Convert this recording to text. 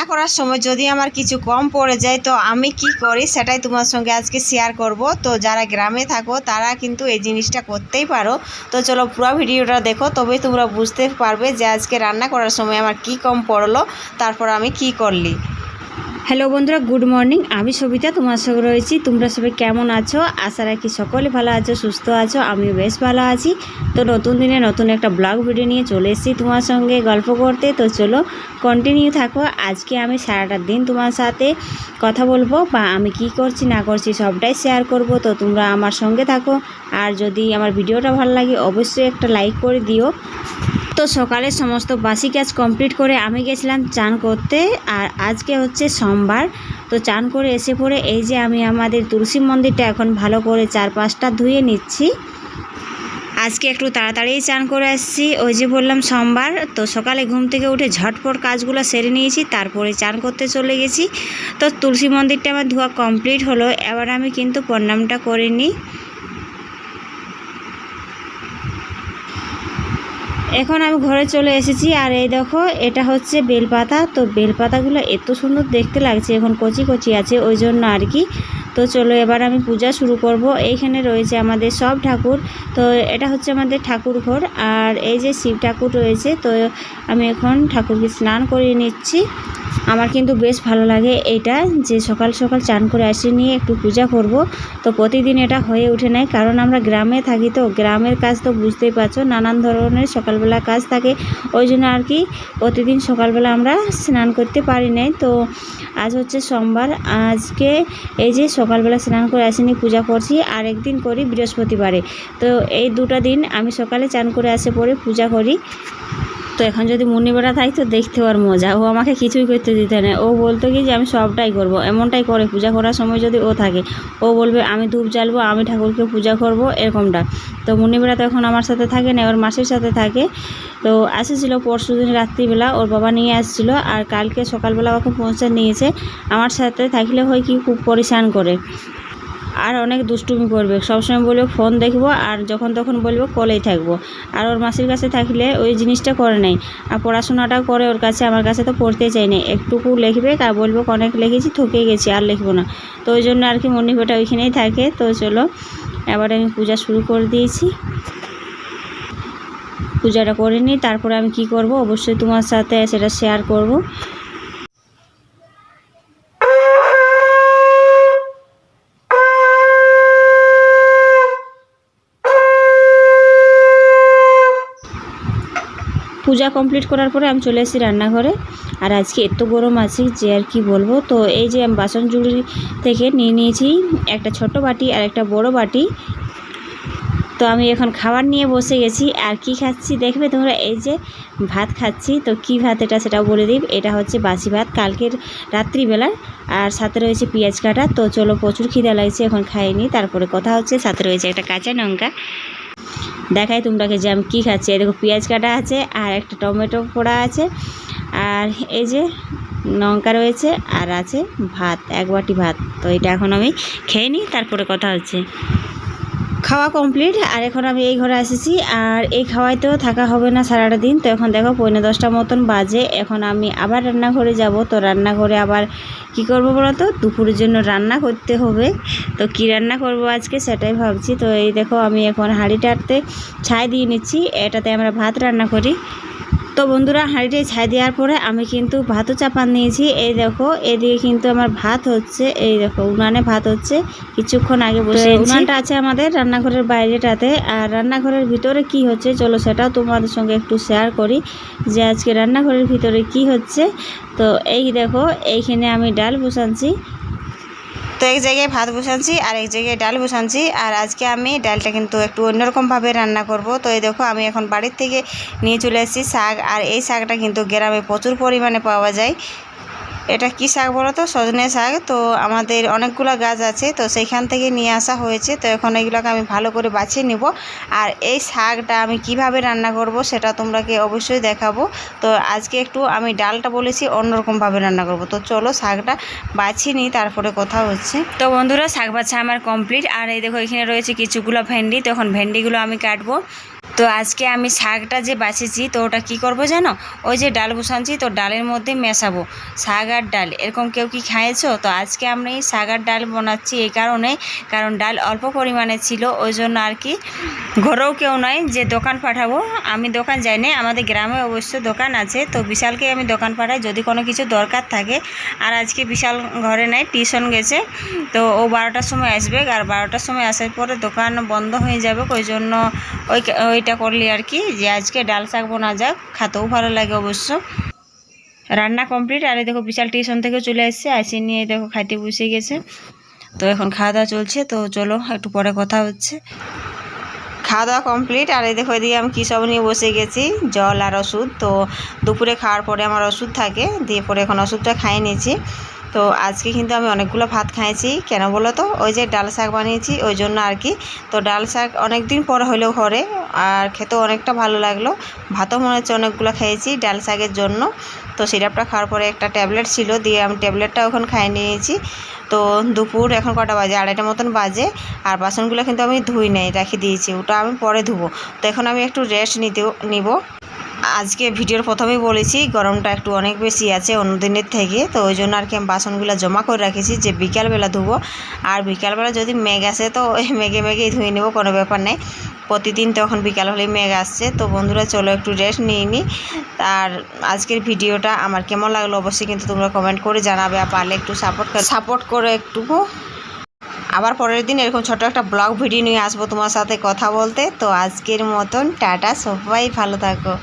রান্না করার সময় যদি আমার কিছু কম পড়ে যায়, তো আমি কি করি সেটাই তোমার সঙ্গে আজকে শেয়ার করব। তো যারা গ্রামে থাকো, তারা কিন্তু এই জিনিসটা করতেই পারো। তো চলো পুরো ভিডিওটা দেখো তবে তোমরা বুঝতে পারবে যে আজকে রান্না করার সময় আমার কি কম পড়ল, তারপর আমি কি করলি। হ্যালো বন্ধুরা, গুড মর্নিং। আমি সবিতা, তোমার সঙ্গে রয়েছি। তোমরা সবাই কেমন আছো? আশা রাখি সকলে ভালো আছো, সুস্থ আছো। আমিও বেশ ভালো আছি। তো নতুন দিনে নতুন একটা ব্লগ ভিডিও নিয়ে চলে এসেছি তোমার সঙ্গে গল্প করতে। তো চলো কন্টিনিউ থাকো। আজকে আমি সারাটা দিন তোমার সাথে কথা বলব বা আমি কি করছি, না করছি সবটাই শেয়ার করব। তো তোমরা আমার সঙ্গে থাকো। আর যদি আমার ভিডিওটা ভালো লাগে, অবশ্যই একটা লাইক করে দিও। তো সকালে সমস্ত বাসি কাজ কমপ্লিট করে আমি গেছিলাম চান করতে আর আজকে হচ্ছে সোমবার। তো চান করে এসে পড়ে এই যে আমি আমাদের তুলসী মন্দিরটা এখন ভালো করে চার পাঁচটা ধুয়ে নিচ্ছি। আজকে একটু তাড়াতাড়ি চান করে আসছি। ওই যে বললাম সোমবার, তো সকালে ঘুম থেকে উঠে ঝটপট কাজগুলো সেরে নিয়েছি, তারপরে চান করতে চলে গেছি। তো তুলসী মন্দিরটা আমার ধোয়া কমপ্লিট হলো, এবার আমি কিন্তু প্রণামটা করে নিই। এখন আমি ঘরে চলে এসেছি, আর এই দেখো, এটা হচ্ছে বেলপাতা। তো বেলপাতাগুলো এত সুন্দর দেখতে লাগছে, এখন কচি কচি আছে, ওই জন্য আর কি। তো চলো এবার আমি পূজা শুরু করব। এইখানে রয়েছে আমাদের সব ঠাকুর। তো এটা হচ্ছে আমাদের ঠাকুর ঘর, আর এই যে শিব ঠাকুর রয়েছে, তো আমি এখন ঠাকুরকে স্নান করিয়ে নিচ্ছি। আমার কিন্তু বেশ ভালো লাগে এটা যে সকাল সকাল চান করে আসি নিয়ে একটু পূজা করব। তো প্রতিদিন এটা হয়ে ওঠে নাই, কারণ আমরা গ্রামে থাকি তো, গ্রামের কাজ তো বুঝতেই পারছ, নানান ধরনের সকালবেলা কাজ থাকে। ওই জন্য আর কি প্রতিদিন সকালবেলা আমরা স্নান করতে পারি নাই। তো আজ হচ্ছে সোমবার, আজকে এই যে সকালবেলা স্নান করে আসিনি পূজা করছি আর একদিন করি বৃহস্পতিবারে। তো এই দুটো দিন আমি সকালে চান করে আসে পরে পূজা করি। তো এখন যদি মুনিবেড়া থাকতো দেখতে আর মজা। ও আমাকে কিছুই করতে দিতে না। ও বলতো কি যে আমি সবটাই করব। এমনটাই করে পূজা করার সময় যদি ও থাকে। ও বলবে, আমি ধূপ জ্বালবো, আমি ঠাকুরকে পূজা করব, এরকমটা। তো মুনিবেড়া তো এখন আমার সাথে থাকে না ওর মাসির সাথে থাকে। তো আসেছিলো পরশু দিন রাত্রিবেলা, ওর বাবা নিয়ে আসছিল। আর কালকে সকালবেলা ওকে পৌঁছে নিয়েছে। আমার সাথে থাকলে হয় কি, খুব পরিশান করে। আর অনেক দুষ্টুমি করবে। সবসময় বলবে, ফোন দেখব আর যখন তখন বলব, কলেই থাকব। আর ওর মাসির কাছে থাকলে ওই জিনিসটা করে নাই আর পড়াশোনাটাও করে ওর কাছে, আমার কাছে তো পড়তে চাই না। একটুকু লিখবে আর বলব, অনেক লিখেছি থকে গেছি, আর লিখব না। তো ওই জন্য আর কি মনিভোটা ওইখানেই থাকে। তো চলো, এবার আমি পূজা শুরু করে দিয়েছি। পূজাটা করে নিই, তারপরে আমি কি করব? অবশ্যই তোমার সাথে সেটা শেয়ার করব। পূজা কমপ্লিট করার পরে আমি চলে এসেছি রান্নাঘরে। আর আজকে এত গরম আছে, যে আর কি বলব? তো এই যে আমি বাসন জুড়ি থেকে নিয়ে নিয়েছি, একটা ছোট বাটি আর একটা বড় বাটি। তো আমি এখন খাবার নিয়ে বসে গেছি। আর কি খাচ্ছি দেখবে তোমরা? এই যে ভাত খাচ্ছি। তো কি ভাত এটা সেটাও বলে দিই। এটা হচ্ছে বাসি ভাত। কালকের রাত্রিবেলার আর সাথে রয়েছে পেঁয়াজ কাটা। তো চলো প্রচুর খিদা লাগছে, এখন খাইনি। তারপরে কথা হচ্ছে, সাথে রয়েছে একটা কাঁচা লঙ্কা। দেখাই তোমরাকে যে আমি কী খাচ্ছি। এরকম পেঁয়াজ কাটা আছে আর একটা টমেটো পোড়া আছে। আর এই যে লঙ্কা রয়েছে আর আছে ভাত, এক বাটি ভাত। তো এটা এখন আমি খেয়ে নিই, তারপরে কথা হচ্ছে। খাওয়া কমপ্লিট আর এখন আমি এই ঘরে এসেছি আর এই খাওয়াইতেও থাকা হবে না সারাটা দিন। তো এখন দেখো, পৌনে দশটা মতন বাজে। এখন আমি আবার রান্নাঘরে যাব। তো রান্নাঘরে আবার কি করব বলো তো? দুপুরের জন্য রান্না করতে হবে। তো কি রান্না করব আজকে সেটাই ভাবছি। তো এই দেখো, আমি এখন হাঁড়িটাতে ছাই দিয়ে নিচ্ছি। এটাতে আমরা ভাত রান্না করি। তো বন্ধুরা হাঁড়িটি ছাই দেওয়ার পরে আমি কিন্তু ভাতও চাপান নিয়েছি। এই দেখো এদিকে কিন্তু আমার ভাত হচ্ছে এই দেখো উনানে ভাত হচ্ছে। কিছুক্ষণ আগে বসে উনানটা আছে আমাদের রান্নাঘরের বাইরেটাতে। আর রান্নাঘরের ভিতরে কি হচ্ছে চলো সেটাও তোমাদের সঙ্গে একটু শেয়ার করি যে আজকে রান্নাঘরের ভিতরে কি হচ্ছে। তো এই দেখো এইখানে আমি ডাল বসাচ্ছি তো এক জায়গায় ভাত বসাচ্ছি, আর এক জায়গায় ডাল বসাচ্ছি, আর আজকে আমি ডালটা কিন্তু একটু অন্যরকমভাবে রান্না করব। তো এই দেখো, আমি এখন বাড়ির থেকে নিয়ে চলে এসেছি শাক, আর এই শাকটা কিন্তু গ্রামে প্রচুর পরিমাণে পাওয়া যায়। এটা কি শাক বলো তো? সজনে শাক। তো আমাদের অনেকগুলো গাছ আছে, তো সেইখান থেকে নিয়ে আসা হয়েছে। তো এখন এগুলোকে আমি ভালো করে বাছিয়ে নিব। আর এই শাকটা আমি কীভাবে রান্না করব সেটা তোমরাকে অবশ্যই দেখাবো। তো আজকে একটু আমি ডালটা বলেছি, অন্যরকমভাবে রান্না করব। তো চলো শাকটা বাছিয়ে নিই, তারপরে কথা হচ্ছে। তো বন্ধুরা, শাক বাছা আমার কমপ্লিট। আর এই দেখো, এখানে রয়েছে কিছুগুলো ভেন্ডি। তো এখন ভেন্ডিগুলো আমি কাটবো। তো আজকে আমি শাকটা যে বাছেছি, তো ওটা কী করব জানো? ওই যে ডাল বসাচ্ছি তো ডালের মধ্যে মেশাবো। শাক আর ডাল, এরকম কেউ কি খাইয়েছো তো আজকে আমরা এই শাক আর ডাল বানাচ্ছি এই কারণে, কারণ ডাল অল্প পরিমাণে ছিল, ওই জন্য আর কি ঘরেও কেউ নয় যে দোকান পাঠাবো। আমি দোকান যাই না আমাদের গ্রামে অবশ্য দোকান আছে, তো বিশালকে আমি দোকান পাঠাই, যদি কোনো কিছু দরকার থাকে। আর আজকে বিশাল ঘরে নাই, টিউশন গেছে, তো ও বারোটার সময় আসবে। আর বারোটার সময় আসার পরে দোকান বন্ধ হয়ে যাবে, ওই জন্য ওই ওই ওইটা করলি আর কি যে আজকে ডাল শাক বোনা যাক, খাতেও ভালো লাগে অবশ্য। রান্না কমপ্লিট আর দেখো বিশাল টিউশন থেকে চলে এসছে আসি নিয়ে দেখো খাইতে বসে গেছে। তো এখন খাওয়া দাওয়া চলছে, তো চলো একটু পরে কথা হচ্ছে। খাওয়া দাওয়া কমপ্লিট আর এই দেখো এদিকে আমি কী সব নিয়ে বসে গেছি, জল আর ওষুধ। তো দুপুরে খাওয়ার পরে আমার ওষুধ থাকে, দিয়ে পরে এখন ওষুধটা খাইয়ে নিয়েছি। তো আজকে কিন্তু আমি অনেকগুলো ভাত খাইছি। কেন বলো তো? ওই যে ডাল শাক বানিয়েছি, ওই জন্য আর কি। তো ডাল শাক অনেক দিন পর হলেও ঘরে, আর খেতেও অনেকটা ভালো লাগল। ভাতও মনে হচ্ছে অনেকগুলো খেয়েছি ডাল শাকের জন্য। তো সিরাপটা খাওয়ার পরে একটা ট্যাবলেট ছিল, দিয়ে আমি ট্যাবলেটটা ওখানে খাইয়ে নিয়েছি। তো দুপুর এখন কটা বাজে? আড়াইটা মতন বাজে, আর বাসনগুলো কিন্তু আমি ধুই নাই, রেখে দিয়েছি, ওটা আমি পরে ধুবো। তো এখন আমি একটু রেস্ট নিতে নিব। আজকে ভিডিওর প্রথমেই বলেছি, গরমটা একটু অনেক বেশি আছে অন্য দিনের থেকে, তো ওই জন্য আর কি আমি বাসনগুলো জমা করে রাখেছি যে বিকালবেলা ধুবো। আর বিকালবেলা যদি মেঘ আসে তো ওই মেঘে মেঘেই ধুয়ে নেব, কোনো ব্যাপার নেই। প্রতিদিন তখন বিকাল হলেই মেঘ আসছে, তো বন্ধুরা চলো একটু রেস্ট নিয়ে নিই আর আজকের ভিডিওটা আমার কেমন লাগল অবশ্যই কিন্তু তোমরা কমেন্ট করে জানাবে, আর পারলে একটু সাপোর্ট সাপোর্ট করে একটুকু আবার পরের দিন এরকম ছোট একটা ব্লগ ভিডিও নিয়ে আসব তোমার সাথে কথা বলতে। তো আজকের মতন টাটা, সবাই ভালো থাকো।